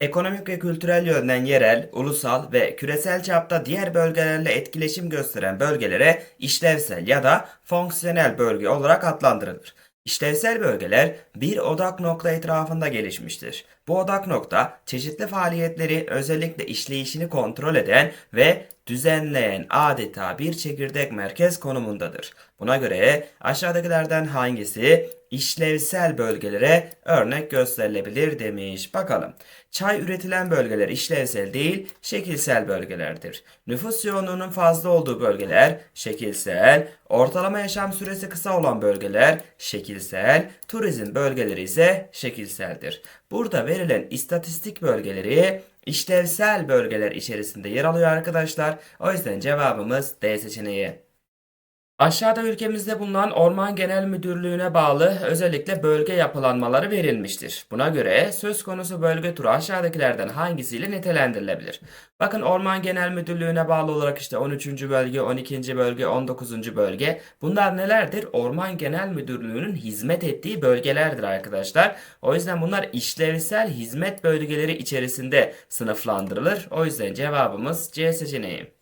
Ekonomik ve kültürel yönden yerel, ulusal ve küresel çapta diğer bölgelerle etkileşim gösteren bölgelere işlevsel ya da fonksiyonel bölge olarak adlandırılır. İşlevsel bölgeler bir odak nokta etrafında gelişmiştir. Bu odak nokta çeşitli faaliyetleri özellikle işleyişini kontrol eden ve düzenleyen adeta bir çekirdek merkez konumundadır. Buna göre aşağıdakilerden hangisi işlevsel bölgelere örnek gösterilebilir demiş. Bakalım. Çay üretilen bölgeler işlevsel değil, şekilsel bölgelerdir. Nüfus yoğunluğunun fazla olduğu bölgeler şekilsel, ortalama yaşam süresi kısa olan bölgeler şekilsel, turizm bölgeleri ise şekilseldir. Burada verilen istatistik bölgeleri işlevsel bölgeler içerisinde yer alıyor arkadaşlar. O yüzden cevabımız D seçeneği. Aşağıda ülkemizde bulunan Orman Genel Müdürlüğü'ne bağlı özellikle bölge yapılanmaları verilmiştir. Buna göre söz konusu bölge turu aşağıdakilerden hangisiyle nitelendirilebilir? Bakın Orman Genel Müdürlüğü'ne bağlı olarak işte 13. bölge, 12. bölge, 19. bölge. Bunlar nelerdir? Orman Genel Müdürlüğü'nün hizmet ettiği bölgelerdir arkadaşlar. O yüzden bunlar işlevsel hizmet bölgeleri içerisinde sınıflandırılır. O yüzden cevabımız C seçeneği.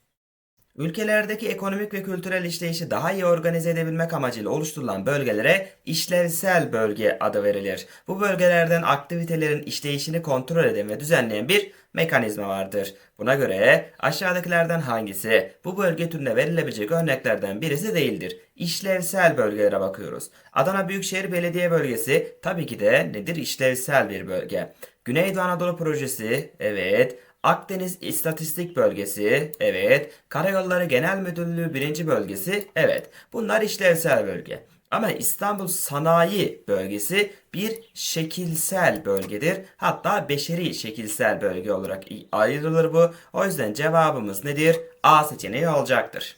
Ülkelerdeki ekonomik ve kültürel işleyişi daha iyi organize edebilmek amacıyla oluşturulan bölgelere işlevsel bölge adı verilir. Bu bölgelerden aktivitelerin işleyişini kontrol eden ve düzenleyen bir mekanizma vardır. Buna göre aşağıdakilerden hangisi bu bölge türüne verilebilecek örneklerden birisi değildir? İşlevsel bölgelere bakıyoruz. Adana Büyükşehir Belediye Bölgesi tabii ki de nedir? İşlevsel bir bölge. Güneydoğu Anadolu Projesi, evet. Akdeniz İstatistik Bölgesi, evet. Karayolları Genel Müdürlüğü 1. Bölgesi, evet. Bunlar işlevsel bölge. Ama İstanbul Sanayi Bölgesi bir şekilsel bölgedir. Hatta beşeri şekilsel bölge olarak ayrılır bu. O yüzden cevabımız nedir? A seçeneği olacaktır.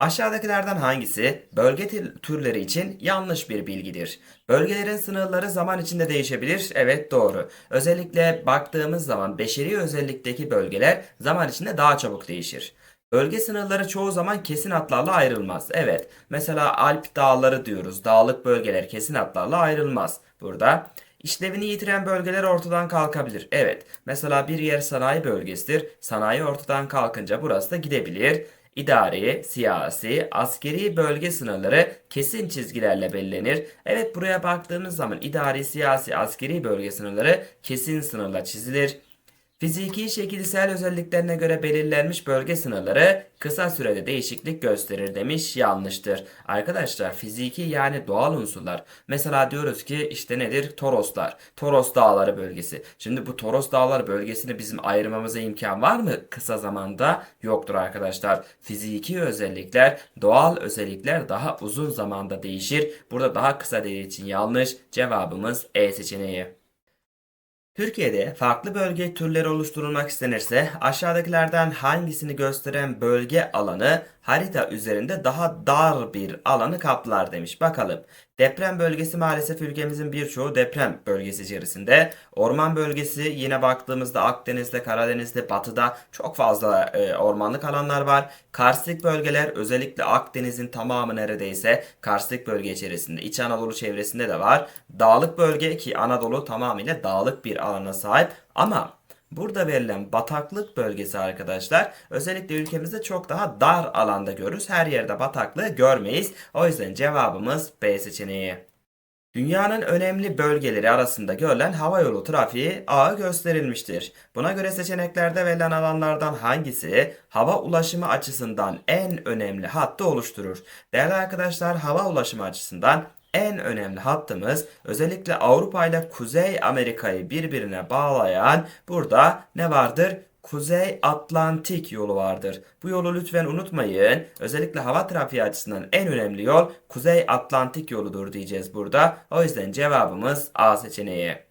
Aşağıdakilerden hangisi bölge türleri için yanlış bir bilgidir? Bölgelerin sınırları zaman içinde değişebilir. Evet doğru. Özellikle baktığımız zaman beşeri özellikteki bölgeler zaman içinde daha çabuk değişir. Bölge sınırları çoğu zaman kesin hatlarla ayrılmaz. Evet. Mesela Alp dağları diyoruz. Dağlık bölgeler kesin hatlarla ayrılmaz. Burada İşlevini yitiren bölgeler ortadan kalkabilir. Evet. Mesela bir yer sanayi bölgesidir. Sanayi ortadan kalkınca burası da gidebilir. İdari, siyasi, askeri bölge sınırları kesin çizgilerle belirlenir. Evet buraya baktığımız zaman idari, siyasi, askeri bölge sınırları kesin sınırla çizilir. Fiziki şekilsel özelliklerine göre belirlenmiş bölge sınırları kısa sürede değişiklik gösterir demiş yanlıştır. Arkadaşlar fiziki yani doğal unsurlar. Mesela diyoruz ki işte nedir? Toroslar. Toros Dağları bölgesi. Şimdi bu Toros Dağları bölgesini bizim ayırmamıza imkan var mı? Kısa zamanda yoktur arkadaşlar. Fiziki özellikler, doğal özellikler daha uzun zamanda değişir. Burada daha kısa dediği için yanlış. Cevabımız E seçeneği. Türkiye'de farklı bölge türleri oluşturulmak istenirse aşağıdakilerden hangisini gösteren bölge alanı harita üzerinde daha dar bir alanı kaplar demiş. Bakalım. Deprem bölgesi maalesef ülkemizin birçoğu deprem bölgesi içerisinde. Orman bölgesi yine baktığımızda Akdeniz'de, Karadeniz'de, Batı'da çok fazla e, ormanlık alanlar var. Karstik bölgeler özellikle Akdeniz'in tamamı neredeyse karstik bölge içerisinde. İç Anadolu çevresinde de var. Dağlık bölge ki Anadolu tamamıyla dağlık bir alana sahip ama Burada verilen bataklık bölgesi arkadaşlar özellikle ülkemizde çok daha dar alanda görürüz. Her yerde bataklığı görmeyiz. O yüzden cevabımız B seçeneği. Dünyanın önemli bölgeleri arasında görülen hava yolu trafiği ağı gösterilmiştir. Buna göre seçeneklerde verilen alanlardan hangisi hava ulaşımı açısından en önemli hattı oluşturur? Değerli arkadaşlar hava ulaşımı açısından en önemli hattımız özellikle Avrupa ile Kuzey Amerika'yı birbirine bağlayan burada ne vardır? Kuzey Atlantik yolu vardır. Bu yolu lütfen unutmayın. Özellikle hava trafiği açısından en önemli yol Kuzey Atlantik yoludur diyeceğiz burada. O yüzden cevabımız A seçeneği.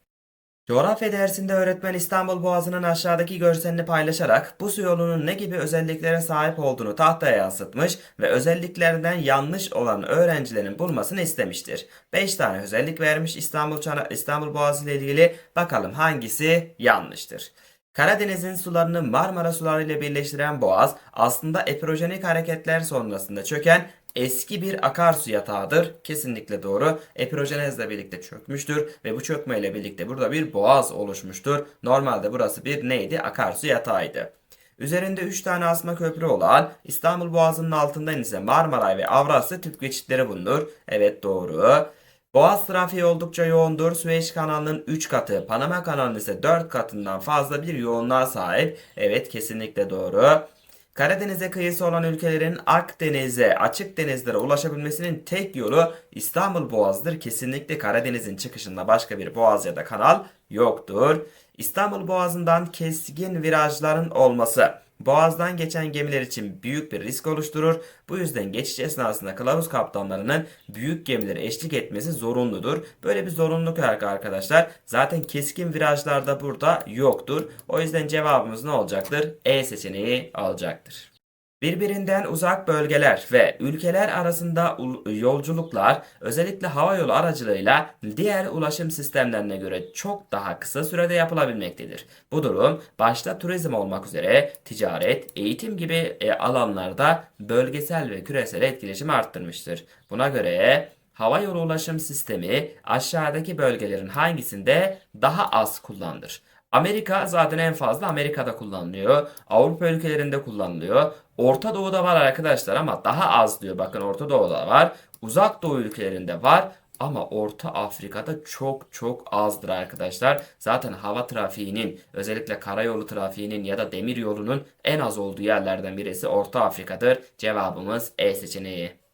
Coğrafya dersinde öğretmen İstanbul Boğazı'nın aşağıdaki görselini paylaşarak bu su yolunun ne gibi özelliklere sahip olduğunu tahtaya yansıtmış ve özelliklerinden yanlış olan öğrencilerin bulmasını istemiştir. 5 tane özellik vermiş İstanbul, İstanbul Boğazı ile ilgili bakalım hangisi yanlıştır. Karadeniz'in sularını Marmara suları ile birleştiren boğaz aslında epirojenik hareketler sonrasında çöken eski bir akarsu yatağıdır. Kesinlikle doğru. Epirojenezle birlikte çökmüştür ve bu çökmeyle birlikte burada bir boğaz oluşmuştur. Normalde burası bir neydi? Akarsu yatağıydı. Üzerinde 3 tane asma köprü olan İstanbul Boğazı'nın altından ise Marmaray ve Avrasya tüp geçitleri bulunur. Evet doğru. Boğaz trafiği oldukça yoğundur. Süveyş kanalının 3 katı, Panama kanalının ise 4 katından fazla bir yoğunluğa sahip. Evet kesinlikle doğru. Karadeniz'e kıyısı olan ülkelerin Akdeniz'e, açık denizlere ulaşabilmesinin tek yolu İstanbul Boğazı'dır. Kesinlikle Karadeniz'in çıkışında başka bir boğaz ya da kanal yoktur. İstanbul Boğazı'ndan keskin virajların olması Boğaz'dan geçen gemiler için büyük bir risk oluşturur. Bu yüzden geçiş esnasında kılavuz kaptanlarının büyük gemilere eşlik etmesi zorunludur. Böyle bir zorunluluk yok arkadaşlar. Zaten keskin virajlarda burada yoktur. O yüzden cevabımız ne olacaktır? E seçeneği alacaktır. Birbirinden uzak bölgeler ve ülkeler arasında ul- yolculuklar özellikle hava yolu aracılığıyla diğer ulaşım sistemlerine göre çok daha kısa sürede yapılabilmektedir. Bu durum başta turizm olmak üzere ticaret, eğitim gibi e, alanlarda bölgesel ve küresel etkileşimi arttırmıştır. Buna göre hava yolu ulaşım sistemi aşağıdaki bölgelerin hangisinde daha az kullanılır? Amerika zaten en fazla Amerika'da kullanılıyor. Avrupa ülkelerinde kullanılıyor. Orta Doğu'da var arkadaşlar ama daha az diyor. Bakın Orta Doğu'da var. Uzak Doğu ülkelerinde var. Ama Orta Afrika'da çok çok azdır arkadaşlar. Zaten hava trafiğinin özellikle karayolu trafiğinin ya da demir yolunun en az olduğu yerlerden birisi Orta Afrika'dır. Cevabımız E seçeneği.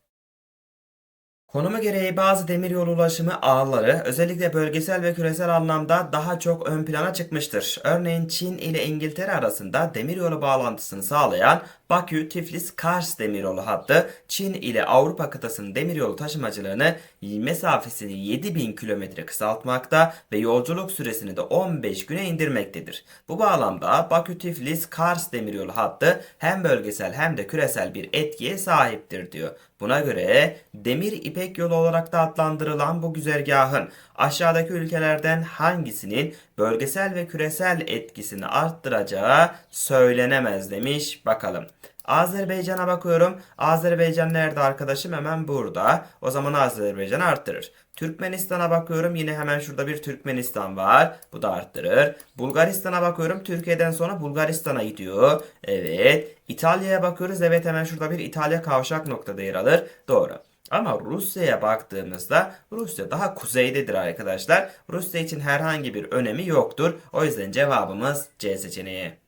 Konumu gereği bazı demiryolu ulaşımı ağları özellikle bölgesel ve küresel anlamda daha çok ön plana çıkmıştır. Örneğin Çin ile İngiltere arasında demiryolu bağlantısını sağlayan Bakü-Tiflis-Kars demiryolu hattı Çin ile Avrupa kıtasının demiryolu taşımacılığını mesafesini 7000 kilometre kısaltmakta ve yolculuk süresini de 15 güne indirmektedir. Bu bağlamda Bakü-Tiflis-Kars demiryolu hattı hem bölgesel hem de küresel bir etkiye sahiptir diyor. Buna göre Demir İpek Yolu olarak da adlandırılan bu güzergahın aşağıdaki ülkelerden hangisinin bölgesel ve küresel etkisini arttıracağı söylenemez demiş. Bakalım. Azerbaycan'a bakıyorum. Azerbaycan nerede arkadaşım? Hemen burada. O zaman Azerbaycan arttırır. Türkmenistan'a bakıyorum. Yine hemen şurada bir Türkmenistan var. Bu da arttırır. Bulgaristan'a bakıyorum. Türkiye'den sonra Bulgaristan'a gidiyor. Evet. İtalya'ya bakıyoruz. Evet hemen şurada bir İtalya kavşak noktada yer alır. Doğru. Ama Rusya'ya baktığımızda Rusya daha kuzeydedir arkadaşlar. Rusya için herhangi bir önemi yoktur. O yüzden cevabımız C seçeneği.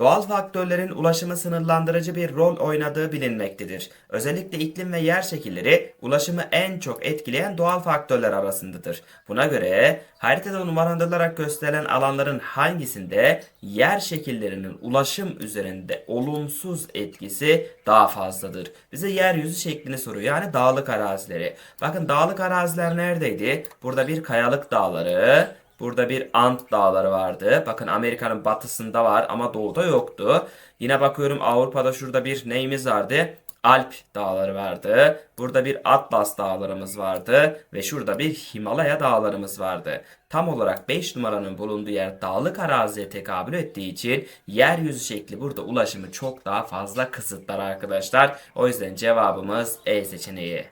Doğal faktörlerin ulaşımı sınırlandırıcı bir rol oynadığı bilinmektedir. Özellikle iklim ve yer şekilleri ulaşımı en çok etkileyen doğal faktörler arasındadır. Buna göre haritada numaralandırılarak gösterilen alanların hangisinde yer şekillerinin ulaşım üzerinde olumsuz etkisi daha fazladır? Bize yeryüzü şeklini soruyor. Yani dağlık arazileri. Bakın dağlık araziler neredeydi? Burada bir kayalık dağları, Burada bir Ant dağları vardı. Bakın Amerika'nın batısında var ama doğuda yoktu. Yine bakıyorum Avrupa'da şurada bir neyimiz vardı? Alp dağları vardı. Burada bir Atlas dağlarımız vardı. Ve şurada bir Himalaya dağlarımız vardı. Tam olarak 5 numaranın bulunduğu yer dağlık araziye tekabül ettiği için yeryüzü şekli burada ulaşımı çok daha fazla kısıtlar arkadaşlar. O yüzden cevabımız E seçeneği.